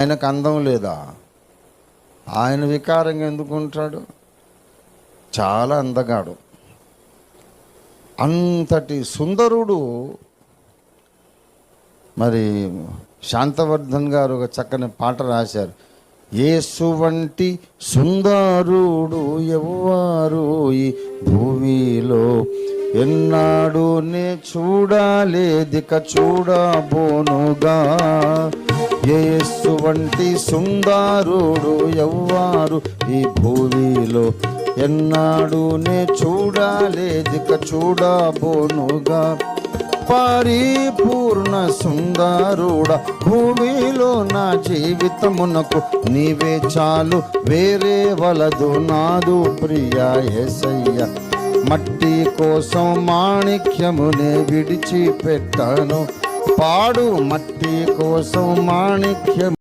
ఆయనకు అందం లేదా? ఆయన వికారంగా ఎందుకు ఉంటాడు? చాలా అందగాడు. అంతటి సుందరుడు మరి శాంతవర్ధన్ గారు ఒక చక్కని పాట రాశారు. యేసు వంటి సుందరుడు ఎవ్వారు ఈ భూమిలో? ఎన్నాడు నే చూడాలేదిక చూడబోనుగా? వంటి సుందారుడు ఎవ్వారు ఈ భూమిలో ఎన్నాడు నే చూడాలేదిక చూడబోనుగా. పరిపూర్ణ సుందరుడ భూమిలో నా జీవితమునకు నీవే చాలు వేరే వలదు నాదు ప్రియ ఎసయ్య మట్టి కోసం మాణిక్యమునే విడిచిపెట్టాను పాడు మట్టి కోసం మాణిక్యం